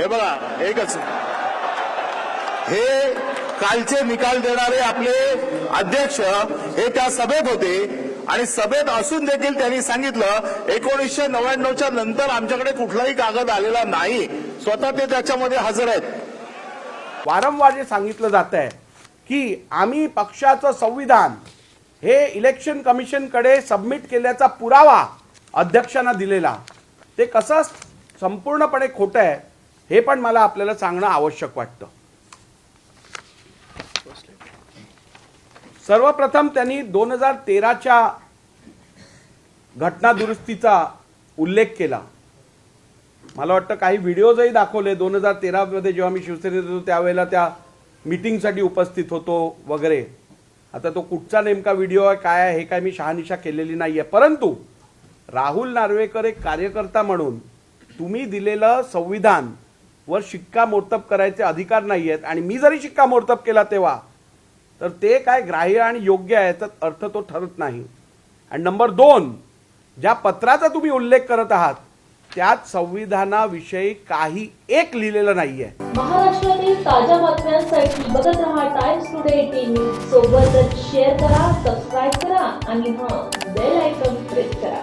हे बघा एकच. हे कालचे निकाल देणारे आपले अध्यक्ष हे त्या सभेत होते. आणि सभेत असून देखील त्यांनी सांगितलं एकोणीसशे नव्याण्णवच्या नंतर आमच्याकडे कुठलाही कागद आलेला नाही. स्वतः ते त्याच्यामध्ये हजर आहेत. वारंवार जे सांगितलं जात आहे की आम्ही पक्षाचं संविधान हे इलेक्शन कमिशनकडे सबमिट केल्याचा पुरावा अध्यक्षांना दिलेला. ते कसं संपूर्णपणे खोटं आहे? हे पण मला आपल्याला सांगणं आवश्यक वाटतं. सर्वप्रथम त्यांनी दोन हजार तेराच्या घटना दुरुस्तीचा उल्लेख केला. मला वाटतं काही व्हिडिओजही दाखवले दोन हजार तेरामध्ये जेव्हा मी शिवसेनेत होतो त्यावेळेला त्या मिटिंगसाठी उपस्थित होतो वगैरे. आता तो कुठचा नेमका व्हिडिओ आहे काय आहे हे काय मी शहानिशा केलेली नाही आहे परंतु राहुल नार्वेकर एक कार्यकर्ता म्हणून तुम्ही दिलेलं संविधान वर शिक्कामोर्तब करायचे अधिकार नाही आहेत आणि मी जरी शिक्कामोर्तब केला तेव्हा तर ते काय ग्राह्य आणि योग्य आहे याचा अर्थ तो ठरत नाही. आणि नंबर दोन ज्या पत्राचा तुम्ही उल्लेख करत आहात त्यात संविधानाविषयी काही एक लिहिलेलं नाहीये. महाराष्ट्रातील ताज्या बातम्यांसाठी बघत रहा टाइम्स टुडे टीव्ही. सोबतच शेअर करा सबस्क्राईब करा आणि हां बेल आयकॉन प्रेस करा.